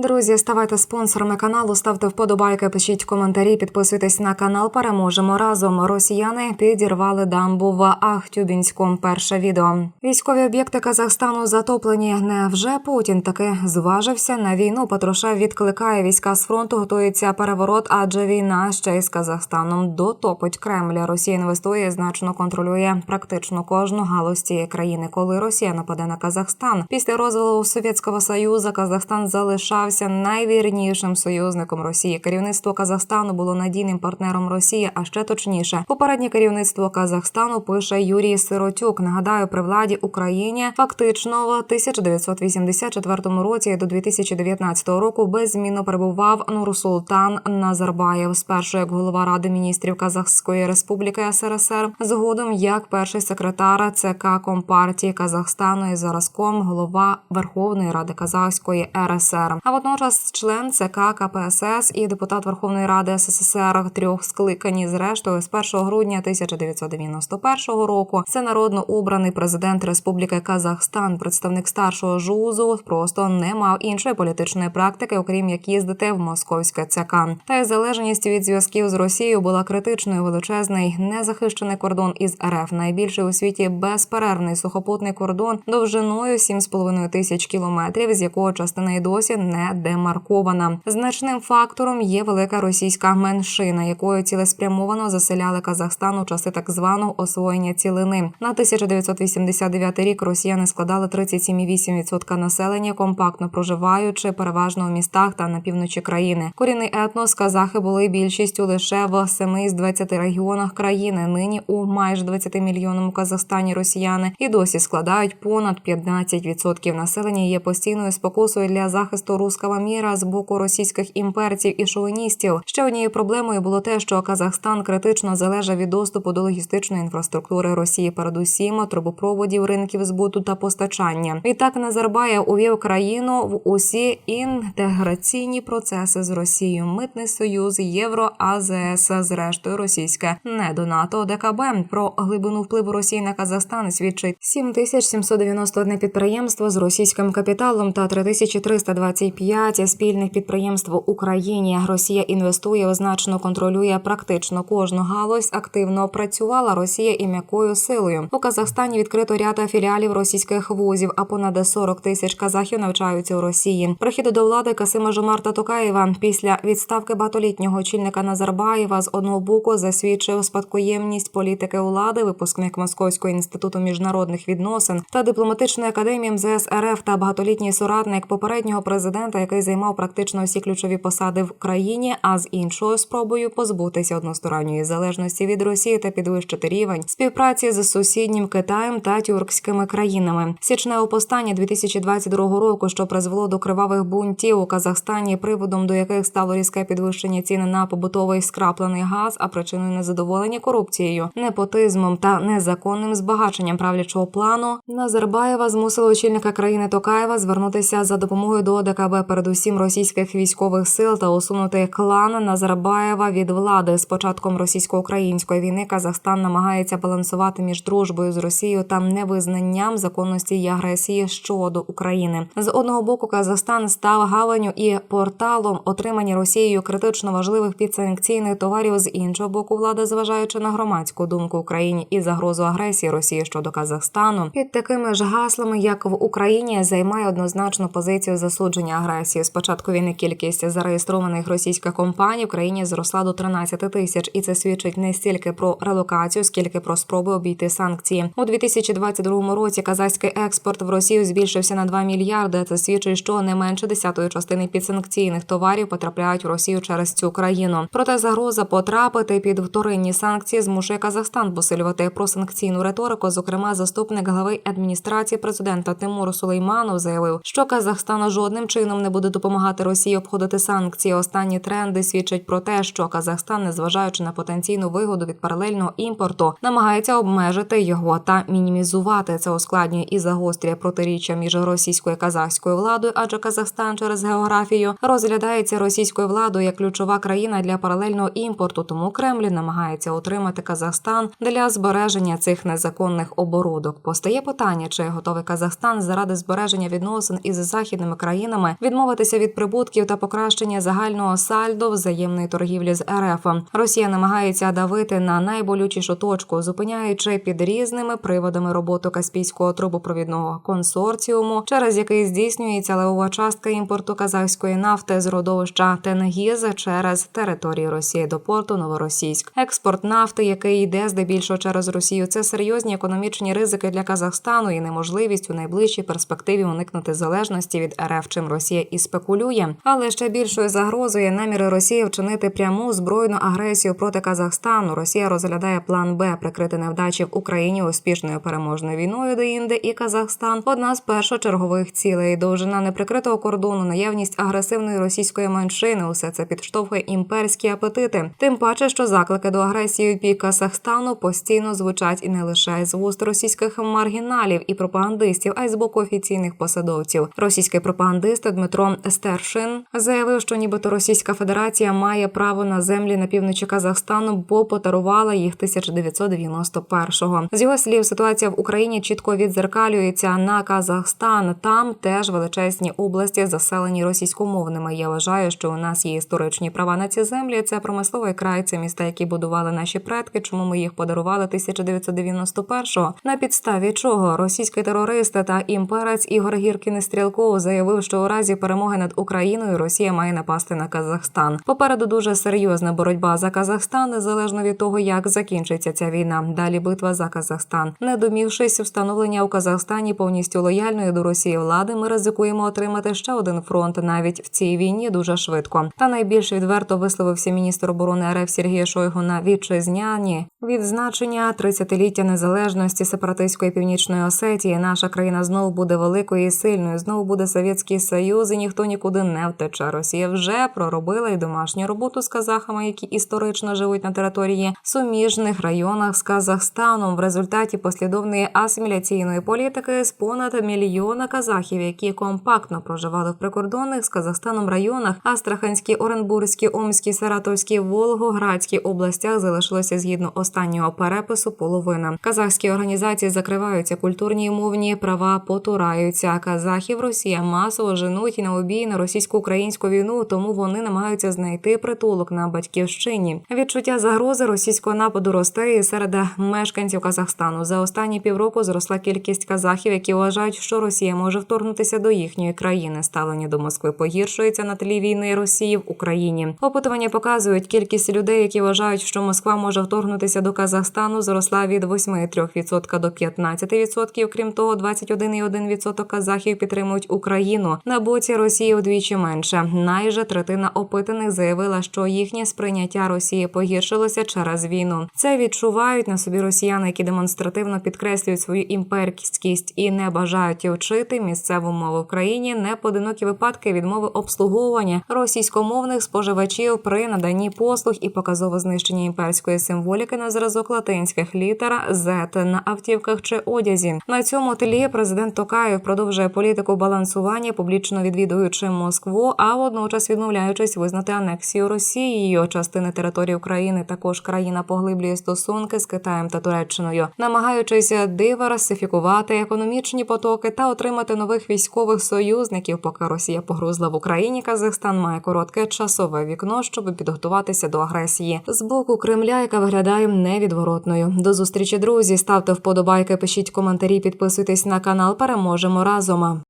Друзі, ставайте спонсорами каналу, ставте вподобайки, пишіть коментарі, підписуйтесь на канал. Переможемо разом. Росіяни підірвали дамбу в Ахтюбінську. Перше відео. Військові об'єкти Казахстану затоплені. Невже Путін таки зважився на війну? Патрушев відкликає війська з фронту. Готується переворот, адже війна ще й з Казахстаном дотопить Кремля. Росія інвестує значно контролює практично кожну галузь цієї країни. Коли Росія нападе на Казахстан після розвалу Совєтського Союзу, Казахстан залишався найвірнішим союзником Росії. Керівництво Казахстану було надійним партнером Росії, а ще точніше, попереднє керівництво Казахстану пише Юрій Сиротюк. Нагадаю, при владі Україні фактично в 1984 році до 2019 року беззмінно перебував Нурсултан Назарбаєв. Спершу як голова ради міністрів Казахської Республіки СРСР, згодом як перший секретар ЦК Компартії Казахстану і заразком голова Верховної Ради Казахської РСР. А водночас член ЦК КПСС і депутат Верховної Ради СССР трьох скликані зрештою з 1 грудня 1991 року. Це народно обраний президент Республіки Казахстан, представник старшого жузу, просто не мав іншої політичної практики, окрім як їздити в московське ЦК. Та й залежність від зв'язків з Росією була критичною. Величезний незахищений кордон із РФ, найбільший у світі безперервний сухопутний кордон довжиною 7,5 тисяч кілометрів, з якого частина й досі не демаркована. Значним фактором є велика російська меншина, якою цілеспрямовано заселяли Казахстан у часи так званого освоєння цілини. На 1989 рік росіяни складали 37,8% населення, компактно проживаючи переважно у містах та на півночі країни. Корінний етнос казахи були більшістю лише в 7 з 20 регіонах країни. Нині у майже 20 мільйонному Казахстані росіяни і досі складають понад 15% населення. Є постійною спокусою для захисту руского міра з боку російських імперців і шовіністів. Ще однією проблемою було те, що Казахстан критично залежав від доступу до логістичної інфраструктури Росії, передусім трубопроводів, ринків збуту та постачання. Відтак Назарбаєв увів країну в усі інтеграційні процеси з Росією, митний союз, євро, АЗС, зрештою російське не до НАТО, ДКБ. Про глибину впливу Росії на Казахстан свідчить 7791 підприємство з російським капіталом та 3325 спільних підприємств в Україні. Росія інвестує, означено контролює практично кожну галузь. Активно працювала Росія і м'якою силою. У Казахстані відкрито ряд філіалів російських вузів, а понад 40 тисяч казахів навчаються у Росії. Прихід до влади Касима Жомарта Токаєва після відставки багатолітнього очільника Назарбаєва з одного боку засвідчив спадкоємність політики влади, випускник Московського інституту міжнародних відносин та дипломатичної академії МЗС РФ та багатолітній соратник попереднього президента, який займав практично всі ключові посади в країні, а з іншою спробою позбутися односторонньої залежності від Росії та підвищити рівень співпраці з сусіднім Китаєм та тюркськими країнами. Січневе повстання 2022 року, що призвело до кривавих бунтів у Казахстані, приводом до яких стало різке підвищення ціни на побутовий скраплений газ, а причиною незадоволення корупцією, непотизмом та незаконним збагаченням правлячого плану Назарбаєва змусило очільника країни Токаєва звернутися за допомогою до ОДКБ, передусім російських військових сил та усунути клан Назарбаєва від влади. З початком російсько-української війни Казахстан намагається балансувати між дружбою з Росією та невизнанням законності і агресії щодо України. З одного боку Казахстан став гаванню і порталом отримання Росією критично важливих підсанкційних товарів. З іншого боку, влада, зважаючи на громадську думку Україні і загрозу агресії Росії щодо Казахстану, під такими ж гаслами, як в Україні, займає однозначну позицію засудження агресії. З початку війни кількість зареєстрованих російських компаній в країні зросла до 13 тисяч, і це свідчить не стільки про релокацію, скільки про спроби обійти санкції у 2022 році. Казахський експорт в Росію збільшився на 2 мільярди. Це свідчить, що не менше десятої частини підсанкційних товарів потрапляють в Росію через цю країну. Проте загроза потрапити під вторинні санкції змушує Казахстан посилювати просанкційну риторику. Зокрема, заступник глави адміністрації президента Тимур Сулейманов заявив, що Казахстан жодним чином не буде допомагати Росії обходити санкції. Останні тренди свідчать про те, що Казахстан, незважаючи на потенційну вигоду від паралельного імпорту, намагається обмежити його та мінімізувати це ускладнює і загострює протиріччя між російською і казахською владою, адже Казахстан через географію розглядається російською владою як ключова країна для паралельного імпорту. Тому Кремль намагається отримати Казахстан для збереження цих незаконних оборудок. Постає питання, чи готовий Казахстан заради збереження відносин із західними країнами від відмовитися від прибутків та покращення загального сальдо взаємної торгівлі з РФ. Росія намагається давити на найболючішу точку, зупиняючи під різними приводами роботу каспійського трубопровідного консорціуму, через який здійснюється левова частка імпорту казахської нафти з родовища Тенгіз через територію Росії до порту Новоросійськ. Експорт нафти, який йде здебільшого через Росію, це серйозні економічні ризики для Казахстану і неможливість у найближчій перспективі уникнути залежності від РФ, чим Росія і спекулює. Але ще більшою загрозою наміри Росії вчинити пряму збройну агресію проти Казахстану. Росія розглядає план Б прикрити невдачі в Україні успішною переможною війною до Інди і Казахстан. Одна з першочергових цілей довжина неприкритого кордону, наявність агресивної російської меншини. Усе це підштовхує імперські апетити. Тим паче, що заклики до агресії у бік Казахстану постійно звучать і не лише з вуст російських маргіналів і пропагандистів, а й з боку офіційних посадовців. Російський пропагандист Дмитро Стершин заявив, що нібито Російська Федерація має право на землі на півночі Казахстану, бо подарувала їх 1991-го. З його слів, ситуація в Україні чітко відзеркалюється на Казахстан. Там теж величезні області заселені російськомовними. Я вважаю, що у нас є історичні права на ці землі. Це промисловий край, це міста, які будували наші предки. Чому ми їх подарували 1991-го? На підставі чого російський терорист та імперець Ігор Гіркін Стрілков заявив, що у разі перемоги над Україною Росія має напасти на Казахстан. Попереду дуже серйозна боротьба за Казахстан, незалежно від того, як закінчиться ця війна. Далі битва за Казахстан. Не домівшись встановлення у Казахстані повністю лояльної до Росії влади, ми ризикуємо отримати ще один фронт навіть в цій війні дуже швидко. Та найбільш відверто висловився міністр оборони РФ Сергій Шойгу на вітчизняні відзначення 30-ліття незалежності сепаратистської північної Осетії. Наша країна знову буде великою і сильною. Знову буде Совєтський Союз, і ніхто нікуди не втече. Росія вже проробила і домашню роботу з казахами, які історично живуть на території суміжних районах з Казахстаном. В результаті послідовної асиміляційної політики з понад мільйона казахів, які компактно проживали в прикордонних з Казахстаном районах, Астраханській, Оренбурзькій, Омській, Саратовській, Волгоградській областях залишилося згідно останнього перепису половина. Казахські організації закриваються, культурні і мовні права потураються. Казахів Росія масово і на обій на російсько-українську війну, тому вони намагаються знайти притулок на батьківщині. Відчуття загрози російського нападу росте і серед мешканців Казахстану. За останні півроку зросла кількість казахів, які вважають, що Росія може вторгнутися до їхньої країни. Ставлення до Москви погіршується на тлі війни Росії в Україні. Опитування показують кількість людей, які вважають, що Москва може вторгнутися до Казахстану, зросла від 8,3% до 15%. Крім того, 21,1% казахів підтримують Україну. На боці Росії удвічі менше. Найже третина опитаних заявила, що їхнє сприйняття Росії погіршилося через війну. Це відчувають на собі росіяни, які демонстративно підкреслюють свою імперськість і не бажають вчити місцеву мову в країні. Неподинокі випадки відмови обслуговування російськомовних споживачів при наданні послуг і показово знищення імперської символіки на зразок латинських літер Z на автівках чи одязі. На цьому тлі президент Токаєв продовжує політику балансування, публічно відвідуючи Москву, а водночас відмовляючись визнати анексію Росією частини території України. Також країна поглиблює стосунки з Китаєм та Туреччиною, намагаючись диверсифікувати економічні потоки та отримати нових військових союзників. Поки Росія погрузла в Україні, Казахстан має коротке часове вікно, щоб підготуватися до агресії з боку Кремля, яка виглядає невідворотною. До зустрічі, друзі. Ставте вподобайки, пишіть коментарі, підписуйтесь на канал. Переможемо разом.